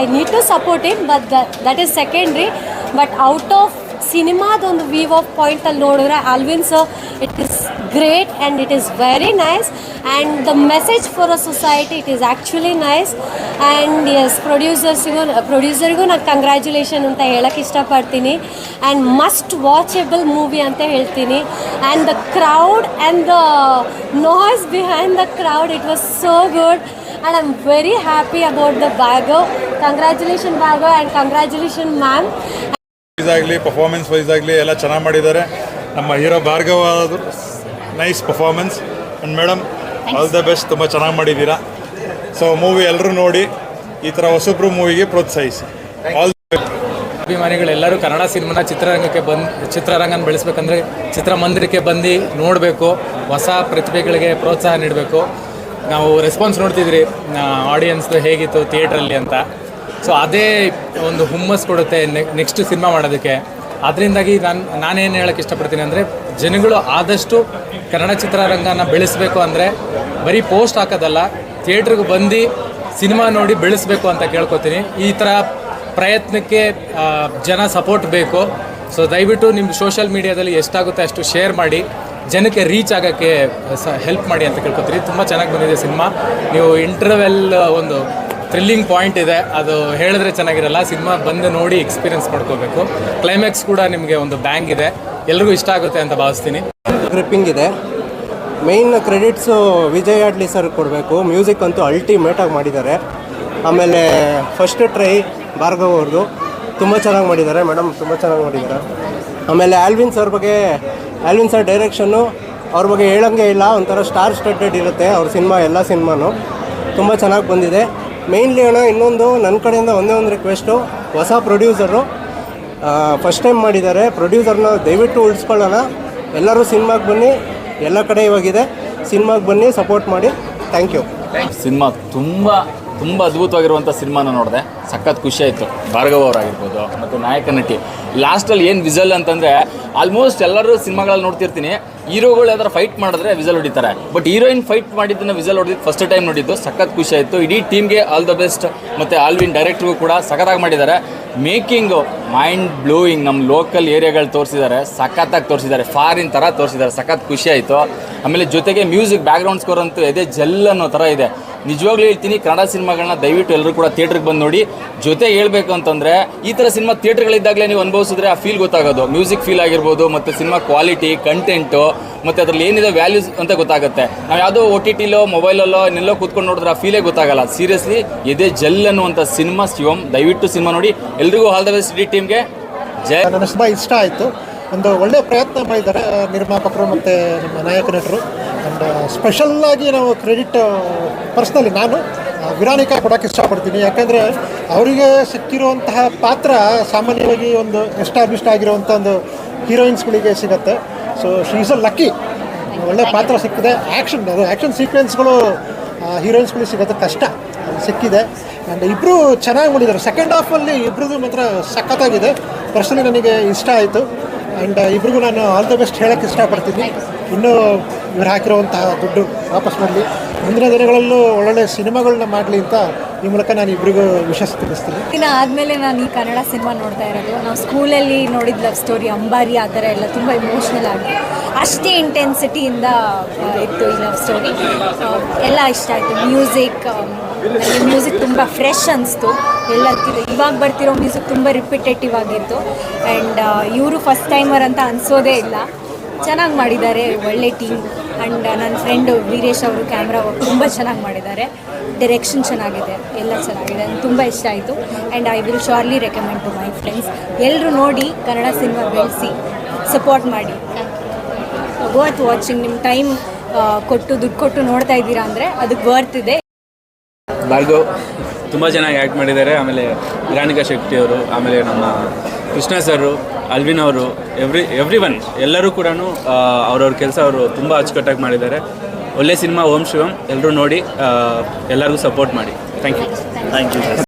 I need to support him but that is secondary but out of ಸಿನಿಮಾದೊಂದು view of ಪಾಯಿಂಟಲ್ಲಿ ನೋಡಿದ್ರೆ Alvin sir it is great and it is very nice and the message for a society it is actually nice and as ಪ್ರೊಡ್ಯೂಸರ್ಸಿಗೂ ಪ್ರೊಡ್ಯೂಸರ್ಗೂ ನಾನು congratulation ಅಂತ ಹೇಳಕ್ಕೆ ಇಷ್ಟಪಡ್ತೀನಿ. And must ವಾಚೆಬಲ್ movie ಅಂತ ಹೇಳ್ತೀನಿ. And the crowd and the noise behind the crowd it was so good and I am very happy about the ಬ್ಯಾಗೋ congratulation ಬ್ಯಾಗೋ and congratulation ma'am wise ಆಗಲಿ performance wise ಆಗಲಿ ಎಲ್ಲ ಚೆನ್ನಾಗಿ ಮಾಡಿದ್ದಾರೆ. ನಮ್ಮ ಹೀರೋ ಭಾರ್ಗವ ಆದರು nice performance and madam all the best ತುಂಬ ಚೆನ್ನಾಗಿ ಮಾಡಿದ್ದೀರಾ? ಸೊ ಮೂವಿ ಎಲ್ಲರೂ ನೋಡಿ ಈ ಥರ ಹೊಸಬ್ರು ಮೂವಿಗೆ ಪ್ರೋತ್ಸಾಹಿಸಿ. ಆಲ್ ಅಭಿಮಾನಿಗಳೆಲ್ಲರೂ ಕನ್ನಡ ಸಿನಿಮಾನ ಚಿತ್ರರಂಗಕ್ಕೆ ಬಂದು ಚಿತ್ರರಂಗನ ಬೆಳೆಸ್ಬೇಕಂದ್ರೆ ಚಿತ್ರಮಂದಿರಕ್ಕೆ ಬಂದು ನೋಡಬೇಕು ಹೊಸ ಪ್ರತಿಭೆಗಳಿಗೆ ಪ್ರೋತ್ಸಾಹ ನೀಡಬೇಕು. ನಾವು ರೆಸ್ಪಾನ್ಸ್ ನೋಡ್ತಿದ್ರಿ ಆಡಿಯನ್ಸ್ದು ಹೇಗಿತ್ತು ಥಿಯೇಟ್ರಲ್ಲಿ ಅಂತ. ಸೊ ಅದೇ ಒಂದು ಹುಮ್ಮಸ್ ಕೊಡುತ್ತೆ ನೆಕ್ಸ್ಟ್ ಸಿನಿಮಾ ಮಾಡೋದಕ್ಕೆ. ಅದರಿಂದಾಗಿ ನಾನು, ನಾನೇನು ಹೇಳೋಕ್ಕೆ ಇಷ್ಟಪಡ್ತೀನಿ ಅಂದರೆ, ಜನಗಳು ಆದಷ್ಟು ಕನ್ನಡ ಚಿತ್ರರಂಗನ ಬೆಳೆಸಬೇಕು ಅಂದರೆ ಬರೀ ಪೋಸ್ಟ್ ಹಾಕೋದಲ್ಲ ಥಿಯೇಟ್ರಿಗೆ ಬಂದು ಸಿನಿಮಾ ನೋಡಿ ಬೆಳೆಸಬೇಕು ಅಂತ ಕೇಳ್ಕೊತೀನಿ. ಈ ಥರ ಪ್ರಯತ್ನಕ್ಕೆ ಜನ ಸಪೋರ್ಟ್ ಬೇಕು. ಸೊ ದಯವಿಟ್ಟು ನಿಮ್ಮ ಸೋಷಿಯಲ್ ಮೀಡಿಯಾದಲ್ಲಿ ಎಷ್ಟಾಗುತ್ತೆ ಅಷ್ಟು ಶೇರ್ ಮಾಡಿ. ಜನಕ್ಕೆ ರೀಚ್ ಆಗೋಕ್ಕೆ ಸ ಹೆಲ್ಪ್ ಮಾಡಿ ಅಂತ ಕೇಳ್ಕೊತೀರಿ. ತುಂಬ ಚೆನ್ನಾಗಿ ಬಂದಿದೆ ಸಿನಿಮಾ. ನೀವು ಇಂಟರ್ವೆಲ್ ಒಂದು ಥ್ರಿಲ್ಲಿಂಗ್ ಪಾಯಿಂಟ್ ಇದೆ. ಅದು ಹೇಳಿದ್ರೆ ಚೆನ್ನಾಗಿರಲ್ಲ. ಸಿನಿಮಾ ಬಂದು ನೋಡಿ ಎಕ್ಸ್ಪೀರಿಯನ್ಸ್ ಮಾಡ್ಕೋಬೇಕು. ಕ್ಲೈಮ್ಯಾಕ್ಸ್ ಕೂಡ ನಿಮಗೆ ಒಂದು ಬ್ಯಾಂಗ್ ಇದೆ. ಎಲ್ರಿಗೂ ಇಷ್ಟ ಆಗುತ್ತೆ ಅಂತ ಭಾವಿಸ್ತೀನಿ. ಗ್ರಿಪ್ಪಿಂಗ್ ಇದೆ. Main credits Vijay Adli sir ಕೊಡಬೇಕು. ಮ್ಯೂಸಿಕ್ ಅಂತೂ ಅಲ್ಟಿಮೇಟಾಗಿ ಮಾಡಿದ್ದಾರೆ. ಆಮೇಲೆ ಫಸ್ಟ್ ಟ್ರೈ ಭಾರ್ಗವ್ ಅವ್ರದ್ದು ತುಂಬ ಚೆನ್ನಾಗಿ ಮಾಡಿದ್ದಾರೆ. ಮೇಡಮ್ ತುಂಬ ಚೆನ್ನಾಗಿ ಮಾಡಿದ್ದಾರೆ. ಆಮೇಲೆ ಆಲ್ವಿನ್ ಸರ್ ಬಗ್ಗೆ ಆಲ್ವಿನ್ ಸರ್ ಡೈರೆಕ್ಷನ್ನು ಅವ್ರ ಬಗ್ಗೆ ಹೇಳೋಂಗೆ ಇಲ್ಲ, ಒಂಥರ ಸ್ಟಾರ್ ಸ್ಟೆಡ್ ಇರುತ್ತೆ ಅವ್ರ ಸಿನಿಮಾ, ಎಲ್ಲ ಸಿನಿಮಾನು. ತುಂಬ ಚೆನ್ನಾಗಿ ಬಂದಿದೆ. ಮೇಯ್ನ್ಲಿ ಅಣ್ಣ, ಇನ್ನೊಂದು ನನ್ನ ಕಡೆಯಿಂದ ಒಂದೇ ಒಂದು ರಿಕ್ವೆಸ್ಟು ಹೊಸ ಪ್ರೊಡ್ಯೂಸರು ಫಸ್ಟ್ ಟೈಮ್ ಮಾಡಿದ್ದಾರೆ. ಪ್ರೊಡ್ಯೂಸರ್ನ ದಯವಿಟ್ಟು ಉಳಿಸ್ಕೊಳ್ಳೋಣ. ಎಲ್ಲರೂ ಸಿನಿಮಾಗೆ ಬನ್ನಿ, ಎಲ್ಲ ಕಡೆ ಇವಾಗಿದೆ. ಸಿನಿಮಾಗೆ ಬನ್ನಿ ಸಪೋರ್ಟ್ ಮಾಡಿ. ಥ್ಯಾಂಕ್ ಯು ಸಿನಿಮಾ ತುಂಬ ತುಂಬ ಅದ್ಭುತವಾಗಿರುವಂಥ ಸಿನಿಮಾನ ನೋಡಿದೆ. ಸಖತ್ ಖುಷಿ ಆಯಿತು. ಭಾರ್ಗವ್ ಅವರಾಗಿರ್ಬೋದು, ಮತ್ತು ನಾಯಕ ನಟಿ. ಲಾಸ್ಟಲ್ಲಿ ಏನು ವಿಜಲ್ ಅಂತಂದರೆ ಆಲ್ಮೋಸ್ಟ್ ಎಲ್ಲರೂ ಸಿನಿಮಾಗಳಲ್ಲಿ ನೋಡ್ತಿರ್ತೀನಿ. ಹೀರೋಗಳು ಯಾವ್ದಾರು ಫೈಟ್ ಮಾಡಿದ್ರೆ ವಿಜಲ್ ಹೊಡಿತಾರೆ. ಬಟ್ ಹೀರೋಯಿನ್ ಫೈಟ್ ಮಾಡಿದ್ದನ್ನು ವಿಜಲ್ ಹೊಡೆದಿದ್ದು ಫಸ್ಟ್ ಟೈಮ್ ನೋಡಿದ್ದು ಸಖತ್ ಖುಷಿ ಆಯಿತು. ಇಡೀ ಟೀಮ್ಗೆ ಆಲ್ ದ ಬೆಸ್ಟ್ ಮತ್ತು ಆಲ್ವಿನ್ ಡೈರೆಕ್ಟ್ರಿಗೂ ಕೂಡ ಸಖತ್ತಾಗಿ ಮಾಡಿದ್ದಾರೆ. ಮೇಕಿಂಗು ಮೈಂಡ್ ಬ್ಲೋಯಿಂಗ್ ನಮ್ಮ ಲೋಕಲ್ ಏರಿಯಾಗಳು ತೋರಿಸಿದ್ದಾರೆ. ಸಖತ್ತಾಗಿ ತೋರಿಸಿದ್ದಾರೆ. ಫಾರಿನ್ ಥರ ತೋರಿಸಿದ್ದಾರೆ. ಸಖತ್ ಖುಷಿ ಆಯಿತು. ಆಮೇಲೆ ಜೊತೆಗೆ ಮ್ಯೂಸಿಕ್ ಬ್ಯಾಕ್ಗ್ರೌಂಡ್ ಸ್ಕೋರ್ ಅಂತೂ ಎದೆ ಜೆಲ್ ಅನ್ನೋ ಥರ ಇದೆ. ನಿಜವಾಗ್ಲೂ ಹೇಳ್ತೀನಿ, ಕನ್ನಡ ಸಿನಿಮಾಗಳನ್ನ ದಯವಿಟ್ಟು ಎಲ್ಲರೂ ಕೂಡ ಥಿಯೇಟ್ರಿಗೆ ಬಂದು ನೋಡಿ. ಜೊತೆ ಹೇಳ್ಬೇಕು ಅಂತಂದರೆ, ಈ ಥರ ಸಿನಿಮಾ ಥಿಯೇಟ್ರ್ಗಳಿದ್ದಾಗಲೇ ನೀವು ಅನುಭವಿಸಿದ್ರೆ ಆ ಫೀಲ್ ಗೊತ್ತಾಗೋದು. ಮ್ಯೂಸಿಕ್ ಫೀಲ್ ಆಗಿರ್ಬೋದು, ಮತ್ತು ಸಿನಿಮಾ ಕ್ವಾಲಿಟಿ ಕಂಟೆಂಟು ಮತ್ತು ಅದರಲ್ಲಿ ಏನಿದೆ ವ್ಯಾಲ್ಯೂಸ್ ಅಂತ ಗೊತ್ತಾಗುತ್ತೆ. ನಾವು ಯಾವುದೋ ಒ ಟಿ ಟಿಲೋ ಮೊಬೈಲಲ್ಲೋ ಇನ್ನೆಲ್ಲೋ ಕೂತ್ಕೊಂಡು ನೋಡಿದ್ರೆ ಆ ಫೀಲೇ ಗೊತ್ತಾಗಲ್ಲ. ಸೀರಿಯಸ್ಲಿ ಎದೆ ಜಲ್ ಅನ್ನುವಂಥ ಸಿನಿಮಾ ಶಿವಮ್ ದಯವಿಟ್ಟು ಸಿನಿಮಾ ನೋಡಿ. ಎಲ್ರಿಗೂ ಆಲ್ ದ ಬೆಸ್ಟ್ ಇಡೀ ಟೀಮ್ಗೆ ಜಯ ತುಂಬ ಇಷ್ಟ ಆಯಿತು. ಒಂದು ಒಳ್ಳೆಯ ಪ್ರಯತ್ನ ಮಾಡಿದ್ದಾರೆ ನಿರ್ಮಾಪಕರು ಮತ್ತು ನಮ್ಮ ನಾಯಕ ನಟರು ಆ್ಯಂಡ್ ಸ್ಪೆಷಲ್ಲಾಗಿ ನಾವು ಕ್ರೆಡಿಟ್ ಪರ್ಸ್ನಲಿ ನಾನು ವಿರಾನಿಕ ಕೊಡೋಕ್ಕೆ ಇಷ್ಟಪಡ್ತೀನಿ. ಯಾಕಂದರೆ ಅವರಿಗೆ ಸಿಕ್ಕಿರುವಂತಹ ಪಾತ್ರ ಸಾಮಾನ್ಯವಾಗಿ ಒಂದು ಎಸ್ಟಾಬ್ಲಿಷ್ಡ್ ಆಗಿರುವಂಥ ಒಂದು ಹೀರೋಯಿನ್ಸ್ಗಳಿಗೆ ಸಿಗುತ್ತೆ. So she is a lucky ಒಳ್ಳೆ ಪಾತ್ರ ಸಿಕ್ಕಿದೆ. ಆ್ಯಕ್ಷನ್ ಅದು ಆ್ಯಕ್ಷನ್ ಸೀಕ್ವೆನ್ಸ್ಗಳು ಹೀರೋಯಿನ್ಸ್ಗಳಿಗೆ ಸಿಗೋದು ಕಷ್ಟ. ಅದು ಸಿಕ್ಕಿದೆ. ಆ್ಯಂಡ್ ಇಬ್ಬರು ಚೆನ್ನಾಗಿ ಮಾಡಿದ್ದಾರೆ. ಸೆಕೆಂಡ್ ಹಾಫಲ್ಲಿ ಇಬ್ಬರದು ಮಾತ್ರ ಸಖತ್ತಾಗಿದೆ. ಪರ್ಸನಲಿ ನನಗೆ ಇಷ್ಟ ಆಯಿತು. ಆ್ಯಂಡ್ ಇಬ್ರಿಗೂ ನಾನು ಆಲ್ ದ ಬೆಸ್ಟ್ ಹೇಳೋಕ್ಕೆ ಇಷ್ಟಪಡ್ತೀನಿ. ಇನ್ನೂ ಇವ್ರು ಹಾಕಿರುವಂತಹ ದುಡ್ಡು ವಾಪಸ್ ಮಾಡಲಿ. ಮುಂದಿನ ದಿನಗಳಲ್ಲೂ ಒಳ್ಳೊಳ್ಳೆ ಸಿನಿಮಾಗಳನ್ನ ಮಾಡಲಿ ಅಂತ ಈ ಮೂಲಕ ನಾನು ಇಬ್ಬರಿಗೂ ವಿಶ್ವಾಸ ತಿಳಿಸ್ತೀನಿ. ದಿನ ಆದಮೇಲೆ ನಾನು ಈ ಕನ್ನಡ ಸಿನಿಮಾ ನೋಡ್ತಾ ಇರೋದು. ನಾವು ಸ್ಕೂಲಲ್ಲಿ ನೋಡಿದ ಲವ್ ಸ್ಟೋರಿ, ಅಂಬಾರಿ, ಆ ಥರ ಎಲ್ಲ ತುಂಬ ಇಮೋಷ್ನಲ್ ಆಗಿ ಅಷ್ಟೇ ಇಂಟೆನ್ಸಿಟಿಯಿಂದ ಇತ್ತು ಈ ಲವ್ ಸ್ಟೋರಿ. ಎಲ್ಲ ಇಷ್ಟ ಆಯಿತು. ಮ್ಯೂಸಿಕ್ ನನಗೆ ಮ್ಯೂಸಿಕ್ ತುಂಬ ಫ್ರೆಶ್ ಅನಿಸ್ತು. ಎಲ್ಲ ಇವಾಗ ಬರ್ತಿರೋ ಮ್ಯೂಸಿಕ್ ತುಂಬ ರಿಪಿಟೇಟಿವ್ ಆಗಿತ್ತು. ಆ್ಯಂಡ್ ಇವರು ಫಸ್ಟ್ ಟೈಮರ್ ಅಂತ ಅನಿಸೋದೇ ಇಲ್ಲ. ಚೆನ್ನಾಗಿ ಮಾಡಿದ್ದಾರೆ. ಒಳ್ಳೆ ಟೀಮ್ ಆ್ಯಂಡ್ ನನ್ನ ಫ್ರೆಂಡು ವೀರೇಶ್ ಅವರು ಕ್ಯಾಮ್ರಾ ತುಂಬ ಚೆನ್ನಾಗಿ ಮಾಡಿದ್ದಾರೆ. ಡೈರೆಕ್ಷನ್ ಚೆನ್ನಾಗಿದೆ. ಎಲ್ಲ ಚೆನ್ನಾಗಿದೆ. ನಂಗೆ ತುಂಬ ಇಷ್ಟ ಆಯಿತು. And I will surely recommend to my friends ಎಲ್ಲರೂ ನೋಡಿ ಕನ್ನಡ ಸಿನಿಮಾ ಬೆಳೆಸಿ ಸಪೋರ್ಟ್ ಮಾಡಿ. ವರ್ತ್ ವಾಚಿಂಗ್ ನಿಮ್ಮ ಟೈಮ್ ಕೊಟ್ಟು, ದುಡ್ಡು ಕೊಟ್ಟು ನೋಡ್ತಾ ಇದ್ದೀರಾ ಅಂದರೆ ಅದಕ್ಕೆ ವರ್ತ್ ಇದೆ. ಭಾರ್ಗವ್ ತುಂಬ ಚೆನ್ನಾಗಿ ಆ್ಯಕ್ಟ್ ಮಾಡಿದ್ದಾರೆ. ಆಮೇಲೆ ಇರಾನಿಕಾ ಶೆಟ್ಟಿ ಅವರು, ಆಮೇಲೆ ನಮ್ಮ ಕೃಷ್ಣ ಸರು ಅಲ್ವಿನ್ ಅವರು ಎವ್ರಿ ಎವ್ರಿ ಒನ್ ಎಲ್ಲರೂ ಕೂಡ ಅವ್ರವ್ರ ಕೆಲಸ ಅವರು ತುಂಬ ಅಚ್ಚುಕಟ್ಟಾಗಿ ಮಾಡಿದ್ದಾರೆ. ಒಳ್ಳೆ ಸಿನಿಮಾ ಓಂ ಶಿವಂ ಎಲ್ಲರೂ ನೋಡಿ ಎಲ್ಲರಿಗೂ ಸಪೋರ್ಟ್ ಮಾಡಿ. Thank you thank you